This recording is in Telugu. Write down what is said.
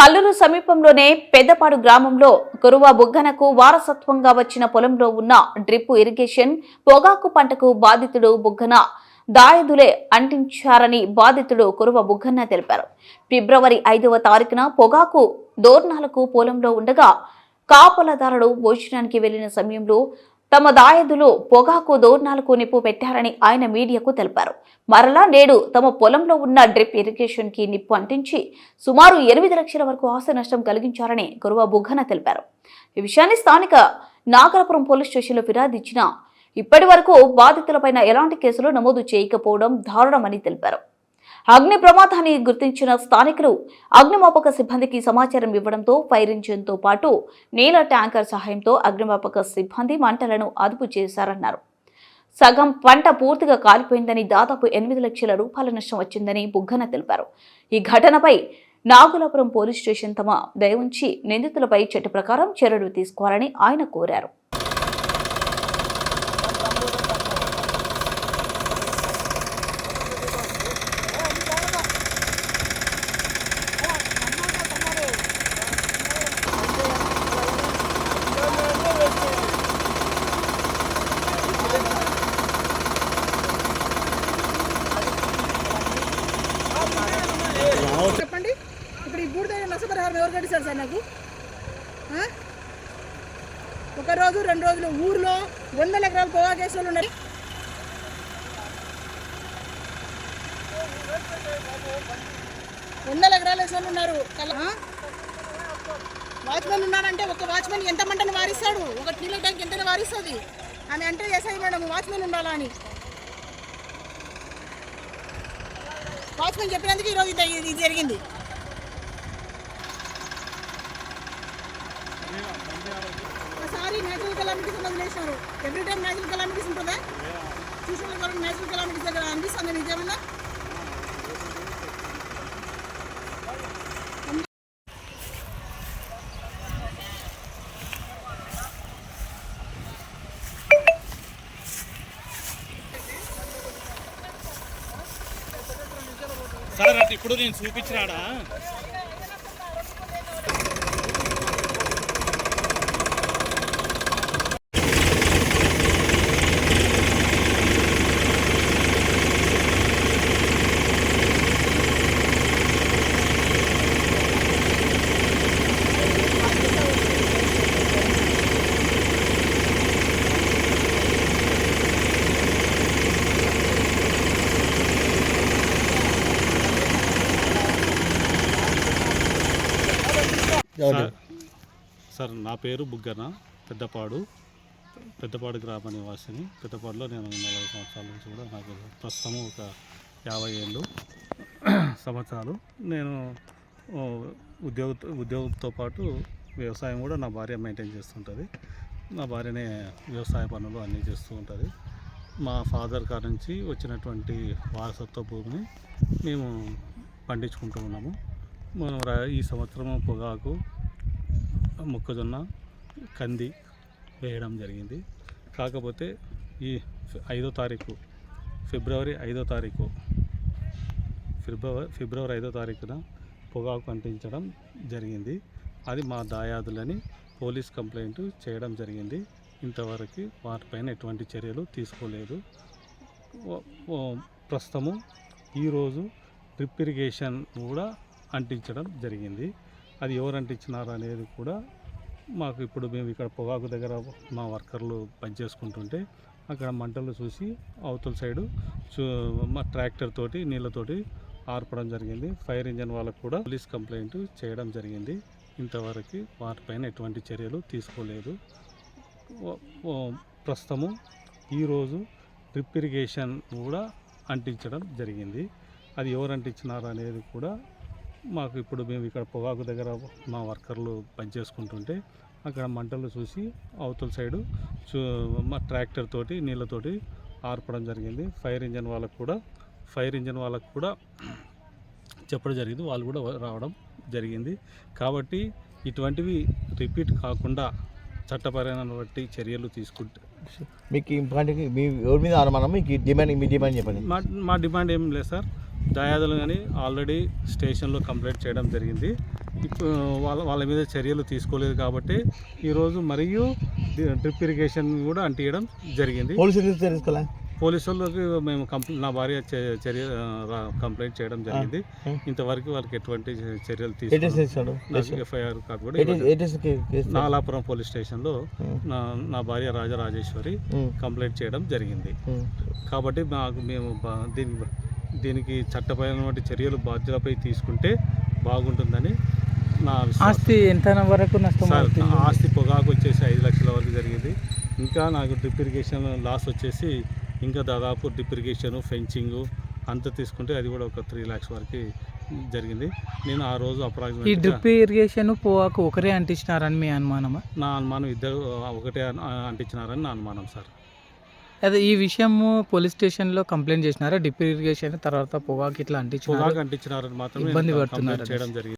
కల్లూరు సమీపంలోనే పెద్దపాడు గ్రామంలో గురువ బుగ్గనకు వారసత్వంగా వచ్చిన పొలంలో ఉన్న డ్రిప్ ఇరిగేషన్ పొగాకు పంటకు బాధితుడు బుగ్గన దాయదులే అంటించారని బాధితుడు కురువ బుగ్గన్న తెలిపారు. ఫిబ్రవరి ఐదవ తారీఖున పొగాకు దోర్నాలకు పొలంలో ఉండగా కాపలదారుడు భోజనానికి వెళ్ళిన సమయంలో తమ దాయదులు పొగాకు దోర్నాలకు నిప్పు పెట్టారని ఆయన మీడియాకు తెలిపారు. మరలా నేడు తమ పొలంలో ఉన్న డ్రిప్ ఇరిగేషన్కి నిప్పు అంటించి సుమారు ఎనిమిది లక్షల వరకు ఆస్తి నష్టం కలిగించారని గురువ బుగ్గన తెలిపారు. ఈ విషయాన్ని స్థానిక నాగరపురం పోలీస్ స్టేషన్లో ఫిర్యాదు ఇచ్చిన ఇప్పటి వరకు బాధితులపైన ఎలాంటి కేసులు నమోదు చేయకపోవడం దారుణమని తెలిపారు. అగ్ని ప్రమాదాన్ని గుర్తించిన స్థానికులు అగ్నిమాపక సిబ్బందికి సమాచారం ఇవ్వడంతో ఫైర్ ఇంజిన్తో పాటు నీల ట్యాంకర్ సహాయంతో అగ్నిమాపక సిబ్బంది మంటలను అదుపు చేశారన్నారు. సగం పంట పూర్తిగా కాలిపోయిందని దాదాపు ఎనిమిది లక్షల రూపాయల నష్టం వచ్చిందని బుగ్గన తెలిపారు. ఈ ఘటనపై నాగులాపురం పోలీస్ స్టేషన్ తమ దయ ఉంచి నిందితులపై చట్ట ప్రకారం చర్యలు తీసుకోవాలని ఆయన కోరారు చెప్పండి ఇప్పుడు ఈ బూడిద నష్టపరిహారం ఎవరు కట్టిస్తారు సార్ నాకు? ఒకరోజు ఒక రోజు రెండు రోజులు ఊర్లో వందల ఎకరాలు పొగా కేసులు ఉన్నాయి. వందల ఎకరాలు వేసిన ఉన్నారు. కల- వాచ్మెన్ ఉన్నారంటే ఒక వాచ్మెన్ ఎంత మంటని వారిస్తాడు? ఒక నీళ్ళ ట్యాంక్ ఎంత వారిస్తుంది. అని అంటే ఎస్ఐ మేడం వాచ్మెన్ ఉండాలా అని. వాచ్మెన్ చెప్పినందుకు ఈరోజు ఇది జరిగింది. నేచురల్ కెలామిటీస్ వదిలేశారు ఎవ్రీ టైం నేచురల్ కెలామిటీస్ ఉంటుందా? చూసిన వాళ్ళు నేచురల్ కెలామిటీస్ దగ్గర అనిపిస్తుంది నిజమన్నా సార్ ఇప్పుడు నేను చూపించినాడా? సార్ సార్ నా పేరు బుగ్గన పెద్దపాడు పెద్దపాడు గ్రామ నివాసిని. పెద్దపాడులో నేను నలభై సంవత్సరాల నుంచి కూడా నాకు ప్రస్తుతం ఒక యాభై ఏళ్ళు సంవత్సరాలు. నేను ఉద్యోగ ఉద్యోగంతో పాటు వ్యవసాయం కూడా నా భార్య మెయింటైన్ చేస్తుంటుంది. నా భార్యనే వ్యవసాయ పనులు అన్నీ చేస్తూ ఉంటుంది. మా ఫాదర్ గారి నుంచి వచ్చినటువంటి వారసత్వ భూమిని మేము పండించుకుంటూ ఉన్నాము. మనం ఈ సంవత్సరం పొగాకు మొక్కజొన్న కంది వేయడం జరిగింది. కాకపోతే ఈ ఐదో తారీఖు ఫిబ్రవరి ఐదో తారీఖు ఫిబ్రవరి ఫిబ్రవరి ఐదో తారీఖున పొగాకు అంటించడం జరిగింది. అది మా దాయాదులని పోలీస్ కంప్లైంట్ చేయడం జరిగింది. ఇంతవరకు వాటిపైన ఎటువంటి చర్యలు తీసుకోలేదు. ప్రస్తుతము ఈరోజు డ్రిప్ ఇరిగేషన్ కూడా అంటించడం జరిగింది. అది ఎవరు అంటించినారు అనేది కూడా మాకు ఇప్పుడు మేము ఇక్కడ పొగాకు దగ్గర మా వర్కర్లు పనిచేసుకుంటుంటే అక్కడ మంటలు చూసి అవతల సైడు చూ మా ట్రాక్టర్ తోటి నీళ్ళతోటి ఆర్పడం జరిగింది. ఫైర్ ఇంజన్ వాళ్ళకు కూడా పోలీస్ కంప్లైంట్ చేయడం జరిగింది. ఇంతవరకు వాటిపైన ఎటువంటి చర్యలు తీసుకోలేదు. ప్రస్తుతము ఈరోజు డ్రిప్ ఇరిగేషన్ కూడా అంటించడం జరిగింది. అది ఎవరు అంటించినారు అనేది కూడా మాకు ఇప్పుడు మేము ఇక్కడ పొగాకు దగ్గర మా వర్కర్లు పనిచేసుకుంటుంటే అక్కడ మంటలు చూసి అవతల సైడు చూ మా ట్రాక్టర్ తోటి నీళ్ళతోటి ఆర్పడం జరిగింది. ఫైర్ ఇంజన్ వాళ్ళకు కూడా ఫైర్ ఇంజన్ వాళ్ళకు కూడా చెప్పడం జరిగింది. వాళ్ళు కూడా రావడం జరిగింది. కాబట్టి ఇటువంటివి రిపీట్ కాకుండా చట్టపరమైన బట్టి చర్యలు తీసుకుంటే మీకు ఇంపార్టెంట్ మీ ఎవరి మీద అనుమానం మీకు డిమాండ్ మీ డిమాండ్ చెప్పండి. మా మా డిమాండ్ ఏం లేదు సార్. దయాదులు కానీ ఆల్రెడీ స్టేషన్లో కంప్లైంట్ చేయడం జరిగింది. ఇప్పుడు వాళ్ళ వాళ్ళ మీద చర్యలు తీసుకోలేదు కాబట్టి ఈరోజు మరియు డ్రిప్ ఇరిగేషన్ కూడా అంటియడం జరిగింది. పోలీసు వాళ్ళకి మేము కంప్లైంట్ నా భార్య చర్య కంప్లైంట్ చేయడం జరిగింది. ఇంతవరకు వాళ్ళకి ఎటువంటి చర్యలు నాకు ఎఫ్ఐఆర్? నాగలాపురం పోలీస్ స్టేషన్లో నా నా భార్య రాజరాజేశ్వరి కంప్లైంట్ చేయడం జరిగింది. కాబట్టి మాకు మేము దీని దీనికి చట్టపరమైన చర్యలు బాధ్యులపై తీసుకుంటే బాగుంటుందని నా. ఆస్తి ఎంత వరకు నష్టం ఆస్తి పొగాకు వచ్చేసి ఐదు లక్షల వరకు జరిగింది. ఇంకా నాకు డ్రిప్ ఇరిగేషన్ లాస్ వచ్చేసి ఇంకా దాదాపు డ్రిప్ ఇరిగేషన్ ఫెన్చింగ్ అంత తీసుకుంటే అది కూడా ఒక త్రీ ల్యాక్స్ వరకు జరిగింది. నేను ఆ రోజు ఈ అప్రాక్సిమేట్ డ్రిప్ ఇరిగేషన్ పోవాకు ఒకరే అంటించినారని మీ అనుమానమా? నా అనుమానం ఇద్దరు ఒకటే అంటించినారని నా అనుమానం సార్. అదే ఈ విషయము పోలీస్ స్టేషన్లో కంప్లైంట్ చేసినారా? డ్రిప్ ఇరిగేషన్ తర్వాత పొగాకు ఇట్లా అంటించినారు. ఇబ్బంది నేను పడుతున్నారు కంప్లైంట్ చేయడం జరిగింది.